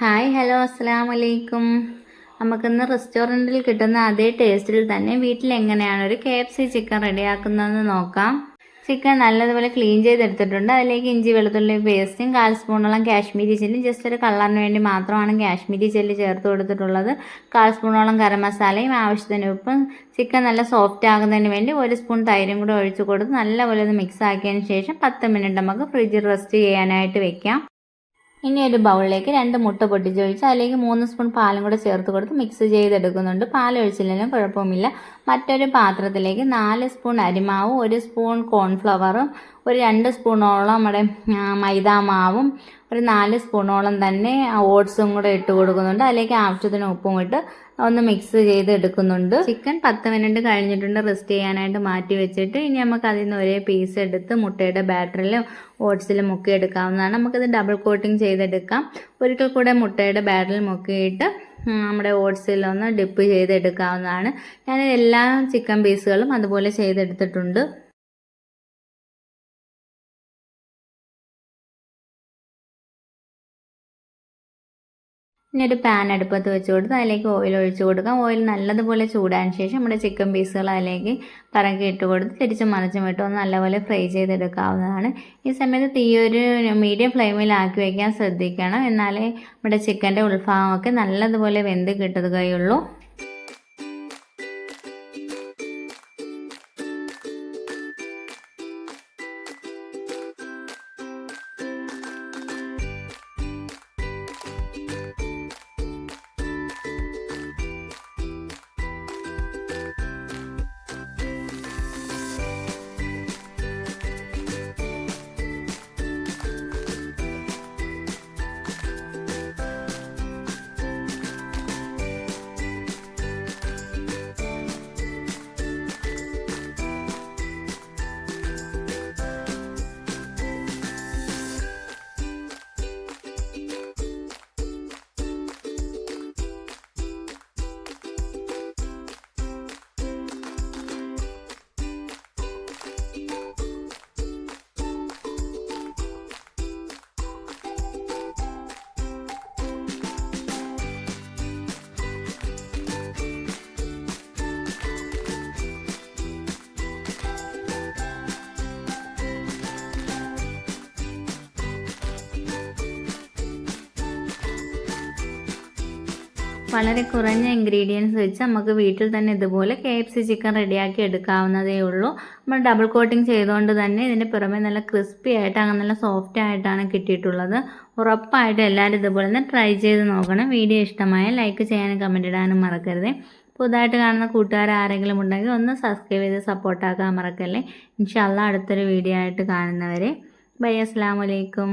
Hi hello അസ്സാം വലൈക്കും നമുക്കിന്ന് റെസ്റ്റോറന്റിൽ കിട്ടുന്ന അതേ ടേസ്റ്റിൽ തന്നെ വീട്ടിൽ എങ്ങനെയാണ് ഒരു കെ എഫ് സി ചിക്കൻ റെഡിയാക്കുന്നതെന്ന് നോക്കാം. ചിക്കൻ നല്ലതുപോലെ ക്ലീൻ ചെയ്തെടുത്തിട്ടുണ്ട്. അതിലേക്ക് ഇഞ്ചി വെളുത്തുള്ളി പേസ്റ്റും കാൽ സ്പൂണോളം കാശ്മീരി ചില്ലും ജസ്റ്റ് ഒരു കളറിന് വേണ്ടി മാത്രമാണ് കാശ്മീരി ചില്ലി ചേർത്ത് കൊടുത്തിട്ടുള്ളത്. കാൽ സ്പൂണോളം ഗരം മസാലയും ആവശ്യത്തിന് ഉപ്പും ചിക്കൻ നല്ല സോഫ്റ്റ് ആകുന്നതിന് വേണ്ടി ഒരു സ്പൂൺ തൈരും കൂടെ ഒഴിച്ച് കൊടുത്ത് നല്ലപോലെ ഒന്ന് മിക്സ് ആക്കിയതിന് ശേഷം പത്ത് മിനിറ്റ് നമുക്ക് ഫ്രിഡ്ജിൽ റെസ്റ്റ് ചെയ്യാനായിട്ട് വെക്കാം. ഇനി ഒരു ബൗളിലേക്ക് രണ്ട് മുട്ട പൊട്ടിച്ചൊഴിച്ച് അതിലേക്ക് മൂന്ന് സ്പൂൺ പാലും കൂടെ ചേർത്ത് കൊടുത്ത് മിക്സ് ചെയ്തെടുക്കുന്നുണ്ട്. പാൽ ഒഴിച്ചില്ലെങ്കിലും കുഴപ്പമില്ല. മറ്റൊരു പാത്രത്തിലേക്ക് നാല് സ്പൂൺ അരിമാവും ഒരു സ്പൂൺ കോൺഫ്ലവറും ഒരു രണ്ട് സ്പൂണോളം നമ്മുടെ മൈദാ മാവും ഒരു നാല് സ്പൂണോളം തന്നെ ഓട്സും കൂടെ ഇട്ട് കൊടുക്കുന്നുണ്ട്. അതിലേക്ക് ആവശ്യത്തിന് ഉപ്പും ഇട്ട് ഒന്ന് മിക്സ് ചെയ്ത് എടുക്കുന്നുണ്ട് ചിക്കൻ പത്ത് മിനിറ്റ് കഴിഞ്ഞിട്ടുണ്ട്. റെസ്റ്റ് ചെയ്യാനായിട്ട് മാറ്റി വെച്ചിട്ട് ഇനി നമുക്ക് അതിൽ നിന്ന് ഒരേ പീസ് എടുത്ത് മുട്ടയുടെ ബാറ്ററിലും ഓട്സിലും മുക്കി എടുക്കാവുന്നതാണ് നമുക്കിത് ഡബിൾ കോട്ടിങ് ചെയ്തെടുക്കാം. ഒരിക്കൽ കൂടെ മുട്ടയുടെ ബാറ്ററിൽ മുക്കിയിട്ട് നമ്മുടെ ഓട്സിലൊന്ന് ഡിപ്പ് ചെയ്തെടുക്കാവുന്നതാണ്. ഞാൻ എല്ലാ ചിക്കൻ പീസുകളും അതുപോലെ ചെയ്തെടുത്തിട്ടുണ്ട്. ഇനി ഒരു പാൻ അടുപ്പത്ത് വെച്ച് കൊടുത്ത് അതിലേക്ക് ഓയിൽ ഒഴിച്ച് കൊടുക്കാം. ഓയിൽ നല്ലതുപോലെ ചൂടാൻ ശേഷം നമ്മുടെ ചിക്കൻ പീസുകൾ അതിലേക്ക് പറക്കി ഇട്ട് കൊടുത്ത് തിരിച്ച് മറിച്ചും ഇട്ട് ഒന്ന് നല്ലപോലെ ഫ്രൈ ചെയ്തെടുക്കാവുന്നതാണ്. ഈ സമയത്ത് തീ ഒരു മീഡിയം ഫ്ലെയിമിലാക്കി വയ്ക്കാൻ ശ്രദ്ധിക്കണം. എന്നാലേ നമ്മുടെ ചിക്കന്റെ ഉൾഭാഗമൊക്കെ നല്ലതുപോലെ വെന്ത് കിട്ടുകയുള്ളൂ. വളരെ കുറഞ്ഞ ഇൻഗ്രീഡിയൻസ് വെച്ച് നമുക്ക് വീട്ടിൽ തന്നെ ഇതുപോലെ കെ എഫ് സി ചിക്കൻ റെഡിയാക്കി എടുക്കാവുന്നതേ ഉള്ളൂ. നമ്മൾ ഡബിൾ കോട്ടിംഗ് ചെയ്തുകൊണ്ട് തന്നെ ഇതിന്റെ പുറമെ നല്ല ക്രിസ്പി ആയിട്ട് അങ്ങനെ നല്ല സോഫ്റ്റ് ആയിട്ടാണ് കിട്ടിയിട്ടുള്ളത്. ഉറപ്പായിട്ട് എല്ലാവരും ഇതുപോലെ തന്നെ ട്രൈ ചെയ്ത് നോക്കണം. വീഡിയോ ഇഷ്ടമായ ലൈക്ക് ചെയ്യാനും കമന്റ് ഇടാനും മറക്കരുത്. പുതുതായിട്ട് കാണുന്ന കൂട്ടുകാർ ആരെങ്കിലും ഉണ്ടെങ്കിൽ ഒന്ന് സബ്സ്ക്രൈബ് ചെയ്ത് സപ്പോർട്ടാക്കാൻ മറക്കല്ലേ. ഇൻഷാല്ല അടുത്തൊരു വീഡിയോ ആയിട്ട് കാണുന്നവരെ. ബൈ അസ്സാം വലൈക്കും